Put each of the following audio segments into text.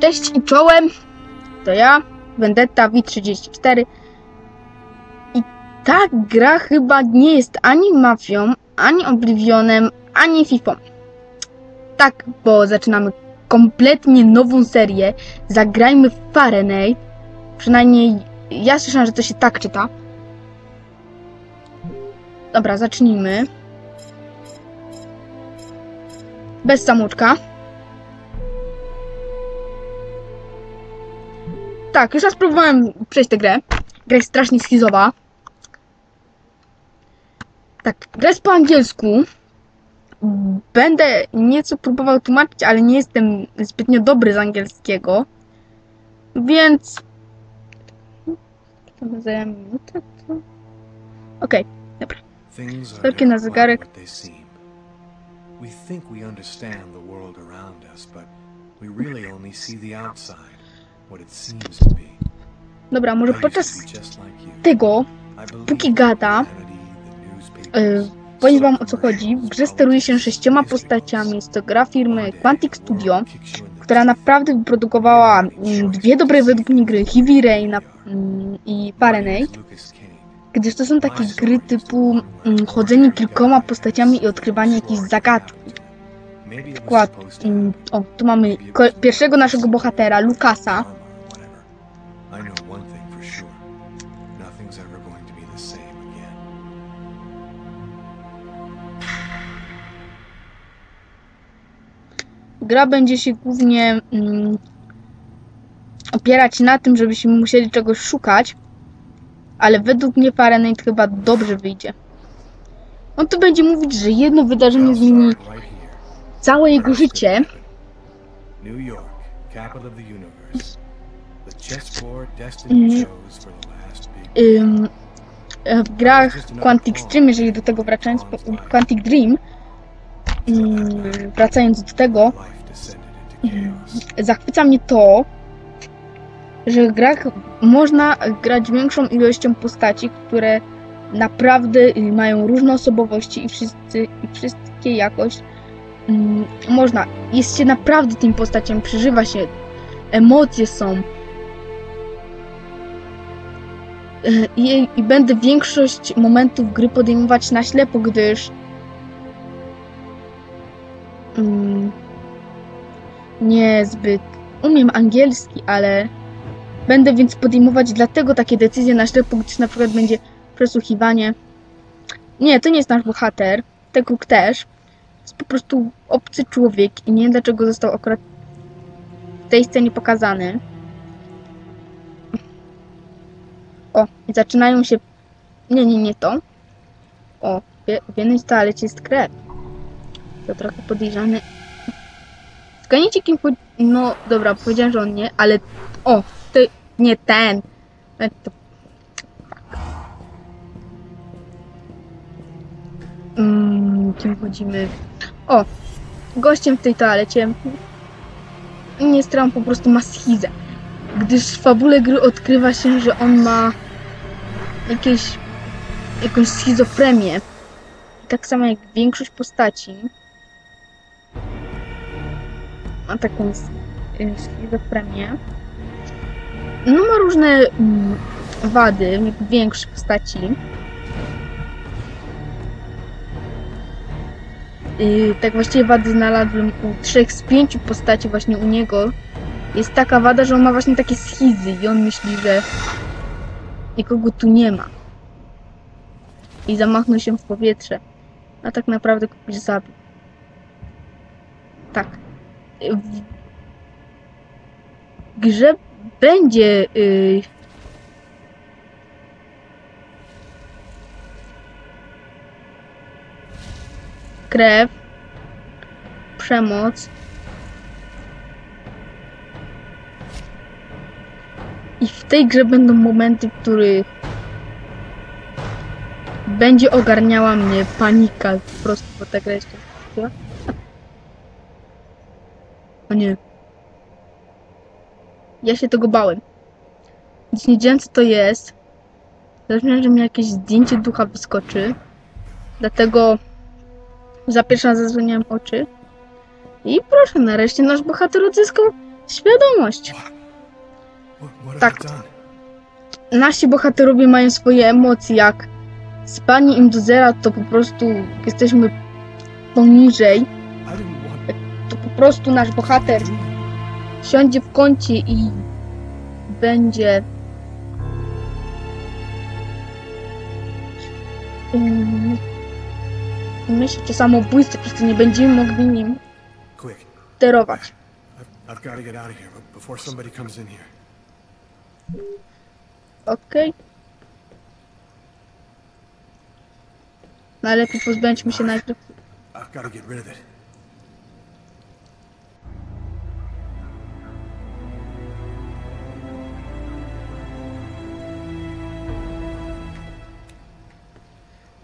Cześć i czołem, to ja, Vendetta V34 i ta gra chyba nie jest ani Mafią, ani Oblivionem, ani Fifą. Tak, bo zaczynamy kompletnie nową serię, zagrajmy w Fahrenheit, przynajmniej ja słyszałam, że to się tak czyta. Dobra, zacznijmy. Bez samouczka. Tak, już raz próbowałem przejść tę grę. Gra jest strasznie schizowa. Tak, gra jest po angielsku. Będę nieco próbował tłumaczyć, ale nie jestem zbytnio dobry z angielskiego. Więc... Zajęło minutę, to... Okej, dobra. Things are Zerknę na zegarek. We think we understand the world around us, but we really only see the outside, Dobra, może podczas tego póki gada, Yy, powiem wam o co chodzi. W grze steruje się sześcioma postaciami. Jest to gra firmy Quantic Studio, która naprawdę wyprodukowała dwie dobre według mnie gry, Heavy Rain i Fahrenheit, gdyż to są takie gry typu chodzenie kilkoma postaciami i odkrywanie jakichś zagadki. Przykład, o, tu mamy pierwszego naszego bohatera, Lukasa. Gra będzie się głównie mm, opierać na tym, żebyśmy musieli czegoś szukać, ale według mnie Fahrenheit chyba dobrze wyjdzie. On tu będzie mówić, że jedno wydarzenie zmieni całe jego życie. New York, capital of the universe. The chessboard destiny chose for the last big Ym, e, w grach Quantic Dream, jeżeli do tego wracając, Quantic Dream, ym, wracając do tego, zachwyca mnie to, że w grach można grać większą ilością postaci, które naprawdę mają różne osobowości i wszyscy i wszystkie jakoś mm, można. Jest się naprawdę tym postacią, przeżywa się, emocje są. I, I będę większość momentów gry podejmować na ślepo, gdyż mm, niezbyt umiem angielski, ale będę więc podejmować dlatego takie decyzje na ślepo, gdyż na przykład będzie przesłuchiwanie. Nie, to nie jest nasz bohater, Tekuk też. Jest po prostu obcy człowiek i nie wiem dlaczego został akurat w tej scenie pokazany. O, i zaczynają się... Nie, nie, nie to. O, w- jednej toalecie jest krew. To trochę podejrzane. Zgadnijcie kim chodzi... No, dobra, powiedziałem, że on nie, ale... O, to nie ten. E, To... Mm, kim chodzimy? O, gościem w tej toalecie nie stron po prostu ma schizę. Gdyż w fabule gry odkrywa się, że on ma jakieś jakąś schizofrenię. Tak samo jak większość postaci ma taką schizofrenię. No ma różne mm, wady, jak większość postaci. Yy, tak właściwie wady znalazłem u trzech z pięciu postaci właśnie u niego. Jest taka wada, że on ma właśnie takie schizy i on myśli, że nikogo tu nie ma. I zamachnął się w powietrze. A tak naprawdę kogoś zabił. Tak. W grze będzie yy, krew, przemoc i w tej grze będą momenty, w których będzie ogarniała mnie panika po prostu, bo ta gra. O nie. Ja się tego bałem. Nic nie wiedziałem co to jest. Zaczynałem, że mi jakieś zdjęcie ducha wyskoczy. Dlatego za pierwszym razem zasłoniłem oczy. I proszę, nareszcie nasz bohater odzyskał Świadomość. Tak. Nasi bohaterowie mają swoje emocje, jak spanie im do zera, to po prostu jesteśmy poniżej. Prostu nasz bohater siądzie w kącie i będzie myśleć o samobójstwie, przez co nie będziemy mogli nim sterować. Okej. Najlepiej pozbędźmy się najpierw. I've got to get rid of it.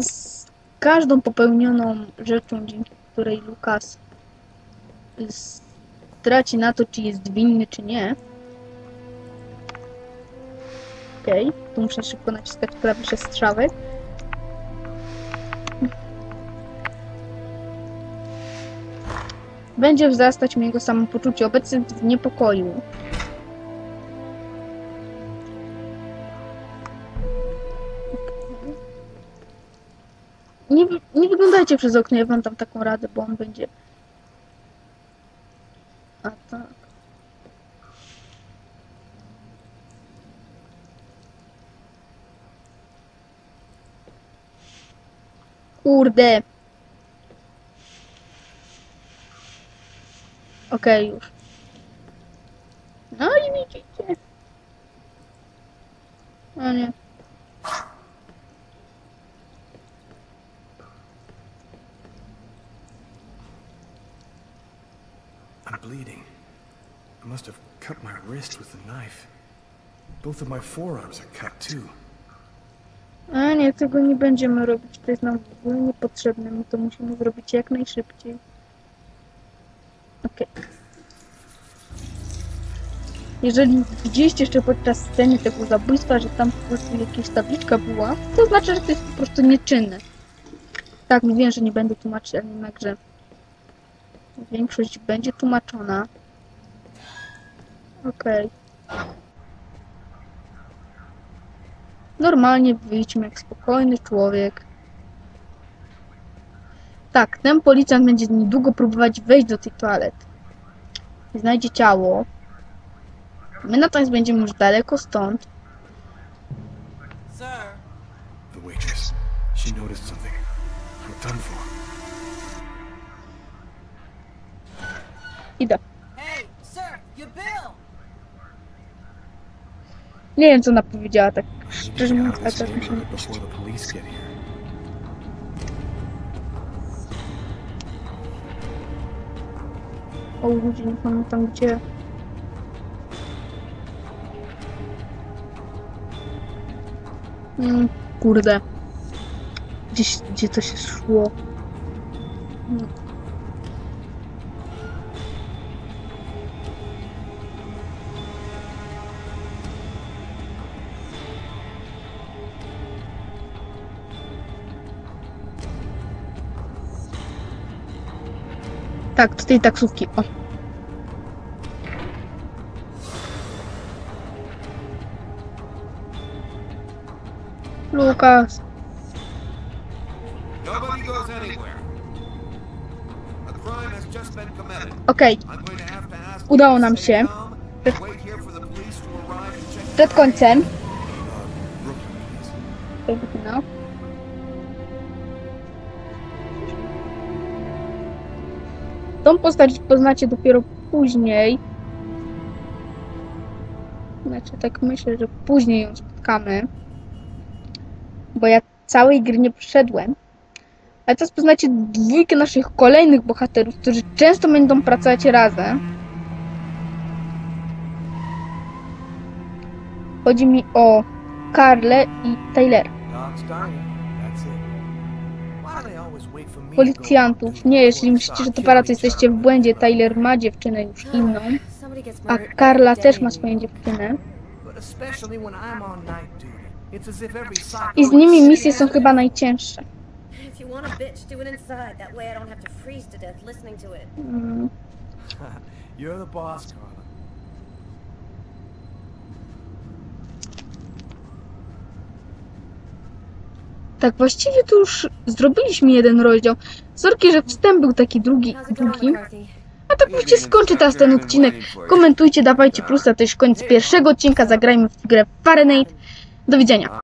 Z każdą popełnioną rzeczą, dzięki której Lukas straci na to, czy jest winny, czy nie. Okej, tu muszę szybko naciskać klawisze strzałek. Będzie wzrastać mi jego samopoczucie. Obecnie w niepokoju. Wyglądajcie przez okno, ja wam dam taką radę, bo on będzie... A tak. Kurde. Okej, już. No i widzicie. No nie. I'm bleeding. I must have cut my wrist with the knife. Both of my forearms are cut too. A nie, tego nie będziemy robić. To jest nam w ogóle niepotrzebne. My to musimy zrobić jak najszybciej. Okej. Jeżeli widzieliście jeszcze podczas sceny tego zabójstwa, że tam po prostu jakaś tabliczka była, to znaczy, że to jest po prostu nieczynne. Tak, mówiłem, że nie będę tłumaczyć, ale jednakże większość będzie tłumaczona. Okej. Normalnie wyjdźmy jak spokojny człowiek. Tak, ten policjant będzie niedługo próbować wejść do tej toalety. Znajdzie ciało. My natomiast będziemy już daleko stąd. Sir, The waitress. She noticed something. I'm done for. Idę. Nie wiem, co ona powiedziała, tak szczerze mówiąc, this teraz get here. O ludzie, nie pamiętam gdzie. Mm, kurde. Gdzieś, gdzie to się szło. Mm. Tak, do tej taksówki. O. Lukas. Goes anywhere. A crime has just been committed. Tą postać poznacie dopiero później. Znaczy, tak myślę, że później ją spotkamy. Bo ja całej gry nie przeszedłem. Ale teraz poznacie dwójkę naszych kolejnych bohaterów, którzy często będą pracować razem. Chodzi mi o Karlę i Taylera. Policjantów. Nie, before myślicie, że to para, to jesteście w błędzie. Tyler ma dziewczynę już inną, a every też ma swoją dziewczynę. But especially when I'm on night duty. It's as if every psycho I z in the nimi city misje są has chyba najcięższe. If you want a bitch, do it inside. That way I don't have to freeze to death listening to it. Mm, You're the boss, Carla. Tak, właściwie to już zrobiliśmy jeden rozdział. Sorki, że wstęp był taki going, długi. A tak już się skończy teraz ten odcinek. Komentujcie, dawajcie plusa, to już koniec pierwszego odcinka. Zagrajmy w grę Fahrenheit. Do widzenia.